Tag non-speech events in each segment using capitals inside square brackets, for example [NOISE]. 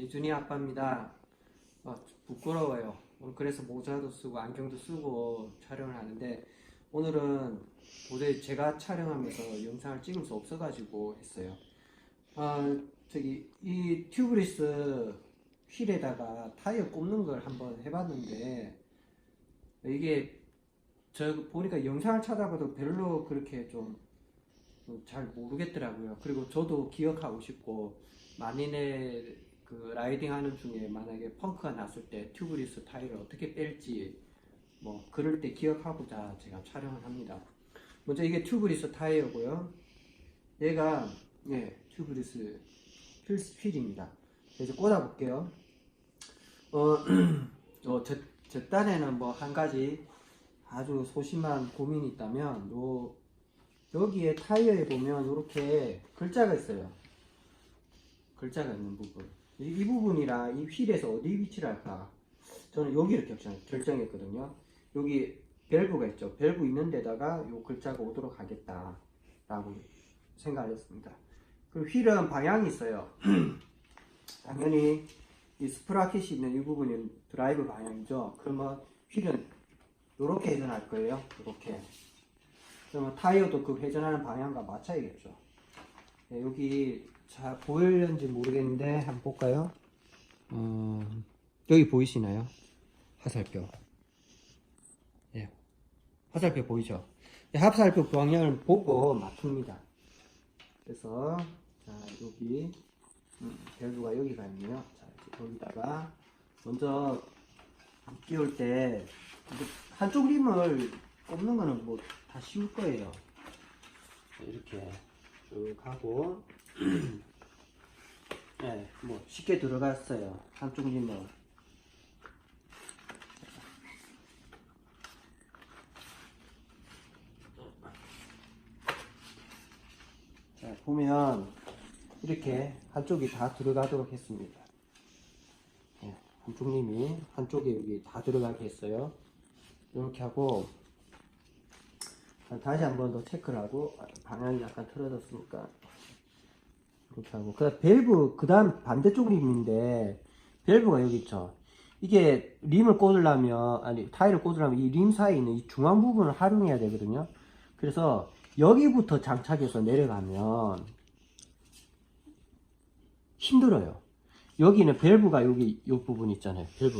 예준이 아빠입니다. 어, 부끄러워요. 오늘 그래서 모자도 쓰고 안경도 쓰고 촬영을 하는데 오늘은 도저히 제가 촬영하면서 영상을 찍을 수 없어가지고 했어요. 아 저기 이 튜브리스 휠에다가 타이어 꼽는 걸 한번 해봤는데 이게 저 보니까 영상을 찾아봐도 별로 그렇게 좀 잘 모르겠더라고요. 그리고 저도 기억하고 싶고 만인의 그 라이딩 하는 중에 만약에 펑크가 났을 때 튜브리스 타이어를 어떻게 뺄지 뭐 그럴 때 기억하고자 제가 촬영을 합니다. 먼저 이게 튜브리스 타이어고요. 얘가 예 튜브리스 휠 휠입니다. 그래서 꽂아 볼게요. 어, [CLEARS THROAT] 어, 저, 저 딴에는 뭐 한 가지 아주 소심한 고민이 있다면 요 여기에 타이어에 보면 이렇게 글자가 있어요. 글자가 있는 부분. 이, 이 부분이랑 이 휠에서 어디 위치를 할까? 저는 여기를 결정, 결정했거든요. 여기 밸브가 있죠. 밸브 있는 데다가 요 글자가 오도록 하겠다 라고 생각을 했습니다. 그리고 휠은 방향이 있어요. [CLEARS THROAT] 당연히 이 스프라켓이 있는 이 부분이 드라이브 방향이죠. 그러면 휠은 이렇게 회전할 거예요. 이렇게. 그러면 타이어도 그 회전하는 방향과 맞춰야겠죠. 네, 여기 잘 보일는지 모르겠는데 한번 볼까요? 어, 여기 보이시나요? 화살표. 예, 화살표 보이죠? 이 화살표 방향을 보고 맞춥니다. 그래서 자 여기 음, 밸브가 여기가 있네요. 자 여기다가 먼저 끼울 때 한쪽 림을 꼽는 거는 뭐 다 쉬울 거예요. 자, 이렇게 쭉 하고 [CLEARS THROAT] 네, 뭐 쉽게 들어갔어요. 한쪽 림은 자, 보면 이렇게 한쪽이 다 들어가도록 했습니다. 예, 한쪽 림이 한쪽에 여기 다 들어가게 했어요. 이렇게 하고 자, 다시 한 번 더 체크를 하고 아, 방향이 약간 틀어졌으니까 이렇게 하고 그 다음 밸브 그 다음 반대쪽 림인데 밸브가 여기 있죠. 이게 림을 꽂으려면 아니 타일을 꽂으려면 이 림 사이에 있는 이 중앙 부분을 활용해야 되거든요. 그래서 여기부터 장착해서 내려가면 힘들어요. 여기는 밸브가 여기 이 부분 있잖아요. 밸브.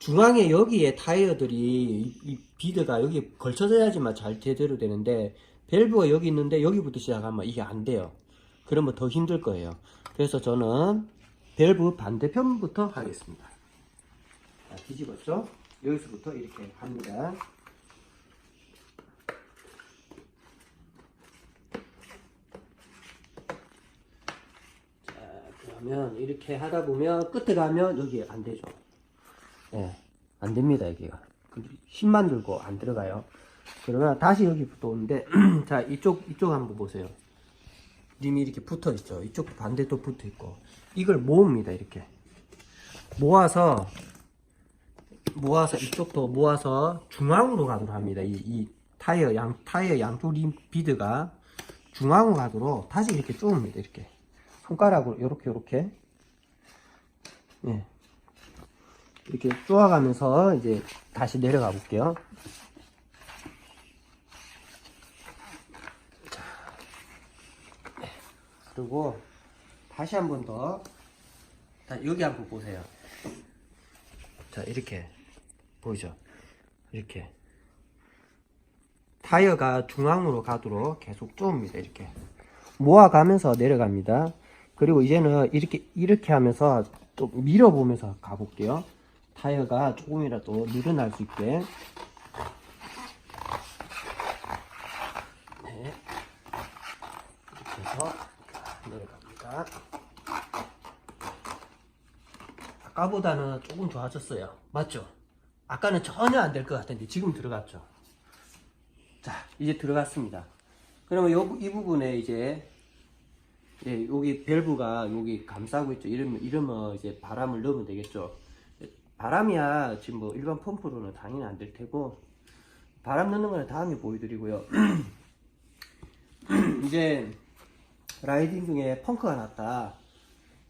중앙에 여기에 타이어들이 이, 이 비드가 여기 걸쳐져야지만 잘 제대로 되는데 밸브가 여기 있는데 여기부터 시작하면 이게 안 돼요. 그러면 더 힘들 거예요. 그래서 저는 밸브 반대편부터 하겠습니다. 자, 뒤집었죠? 여기서부터 이렇게 합니다. 자, 그러면 이렇게 하다 보면 끝에 가면 여기 안 되죠. 예, 안 됩니다, 여기가. 그 힘만 들고 안 들어가요. 그러면 다시 여기부터 오는데, [CLEARS THROAT] 자, 이쪽, 이쪽 한번 보세요. 림이 이렇게 붙어 있죠. 이쪽도 반대도 붙어 있고. 이걸 모읍니다, 이렇게. 모아서, 모아서, 이쪽도 모아서 중앙으로 가도록 합니다. 이, 이 타이어, 양, 타이어 양쪽 림 비드가 중앙으로 가도록 다시 이렇게 쪼읍니다, 이렇게. 손가락으로, 요렇게, 요렇게. 예. 이렇게 쪼아가면서 이제 다시 내려가 볼게요. 자, 네. 그리고 다시 한 번 더. 자, 여기 한번 보세요. 자, 이렇게 보이죠? 이렇게 타이어가 중앙으로 가도록 계속 쪼읍니다. 이렇게 모아가면서 내려갑니다. 그리고 이제는 이렇게 이렇게 하면서 좀 밀어보면서 가볼게요. 타이어가 조금이라도 늘어날 수 있게. 네. 이렇게 해서 내려갑니다. 아까보다는 조금 좋아졌어요. 맞죠? 아까는 전혀 안 될 것 같은데 지금 들어갔죠? 자, 이제 들어갔습니다. 그러면 요, 이 부분에 이제 예, 여기 밸브가 여기 감싸고 있죠. 이러면, 이러면 이제 바람을 넣으면 되겠죠. 바람이야 지금 뭐 일반 펌프로는 당연히 안 될 테고 바람 넣는 거는 다음에 보여드리고요. [CLEARS THROAT] 이제 라이딩 중에 펑크가 났다.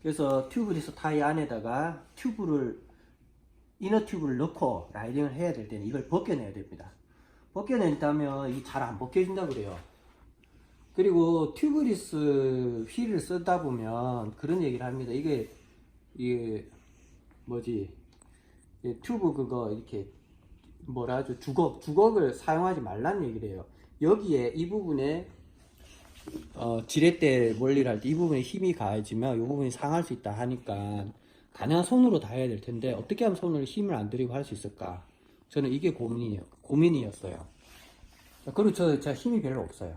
그래서 튜브리스 타이 안에다가 튜브를 이너 튜브를 넣고 라이딩을 해야 될 때는 이걸 벗겨내야 됩니다. 벗겨낸다면 이게 잘안 벗겨진다 그래요. 그리고 튜브리스 휠을 쓰다 보면 그런 얘기를 합니다. 이게 이게 뭐지? 이 튜브 그거 이렇게 뭐라 하죠? 주걱 주걱을 사용하지 말라는 얘기를 해요. 여기에 이 부분에 어, 지렛대 원리를 할 때 이 부분에 힘이 가해지면 이 부분이 상할 수 있다 하니까 가능한 손으로 다 해야 될 텐데 어떻게 하면 손으로 힘을 안 들이고 할 수 있을까? 저는 이게 고민이에요. 고민이었어요. 자, 그리고 저, 제가 힘이 별로 없어요.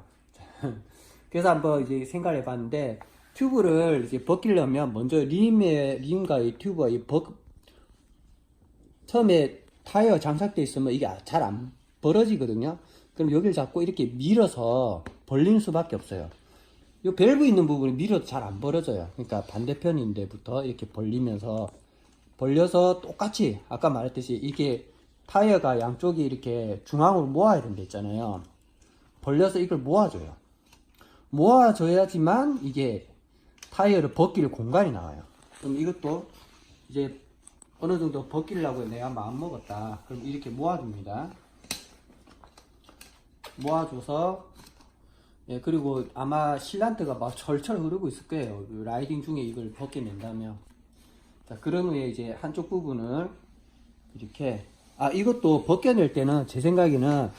[LAUGHS] 그래서 한번 이제 생각을 해봤는데 튜브를 이제 벗기려면 먼저 림의 림과 이 튜브가 이 벗, 처음에 타이어 장착돼 있으면 이게 잘 안 벌어지거든요. 그럼 여기를 잡고 이렇게 밀어서 벌리는 수밖에 없어요. 이 밸브 있는 부분이 밀어도 잘 안 벌어져요. 그러니까 반대편인데부터 이렇게 벌리면서 벌려서 똑같이 아까 말했듯이 이게 타이어가 양쪽이 이렇게 중앙으로 모아야 된다 했잖아요. 벌려서 이걸 모아줘요. 모아줘야지만 이게 타이어를 벗길 공간이 나와요. 그럼 이것도 이제 어느 정도 벗기려고 내가 마음 먹었다. 그럼 이렇게 모아줍니다. 모아줘서 예 그리고 아마 실란트가 막 철철 흐르고 있을 거예요. 그 라이딩 중에 이걸 벗겨낸다면 자 그런 후에 이제 한쪽 부분을 이렇게 아 이것도 벗겨낼 때는 제 생각에는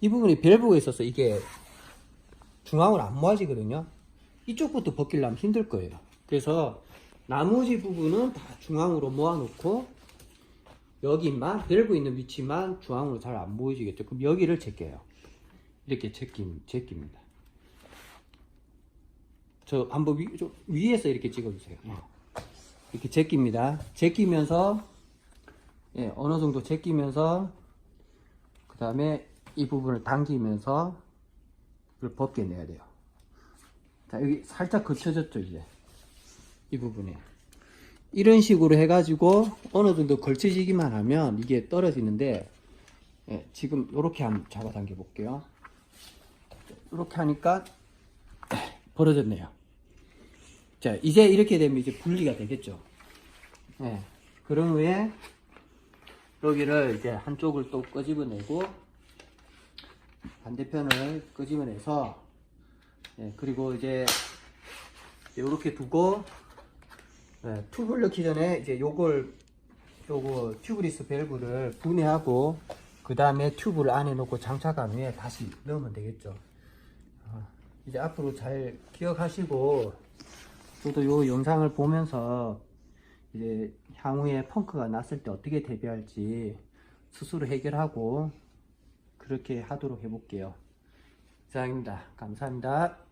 이 부분이 밸브가 있어서 이게 중앙으로 안 모아지거든요. 이쪽부터 벗기려면 힘들 거예요. 그래서 나머지 부분은 다 중앙으로 모아놓고 여기만 밸브 있는 위치만 중앙으로 잘 안 보이시겠죠? 그럼 여기를 제껴요. 이렇게 제낌, 제낍니다. 저 한번 위, 좀 위에서 이렇게 찍어주세요. 어. 이렇게 제낍니다. 제끼면서 예, 어느 정도 제끼면서 그 다음에 이 부분을 당기면서 이걸 벗겨내야 돼요. 자, 여기 살짝 거쳐졌죠, 이제. 이 부분에. 이런 식으로 해가지고 어느 정도 걸쳐지기만 하면 이게 떨어지는데, 예, 지금 이렇게 한번 잡아당겨 볼게요. 이렇게 하니까 [CLEARS THROAT] 벌어졌네요. 자, 이제 이렇게 되면 이제 분리가 되겠죠. 예. 그런 후에 여기를 이제 한쪽을 또 끄집어내고 반대편을 끄집어내서 예, 그리고 이제 이렇게 두고 예, 튜브를 넣기 전에 이제 요걸 요거 튜브리스 밸브를 분해하고 그 다음에 튜브를 안에 넣고 장착한 후에 다시 넣으면 되겠죠. 어, 이제 앞으로 잘 기억하시고 저도 요 영상을 보면서 이제 향후에 펑크가 났을 때 어떻게 대비할지 스스로 해결하고 그렇게 하도록 해볼게요. 이상입니다. 감사합니다.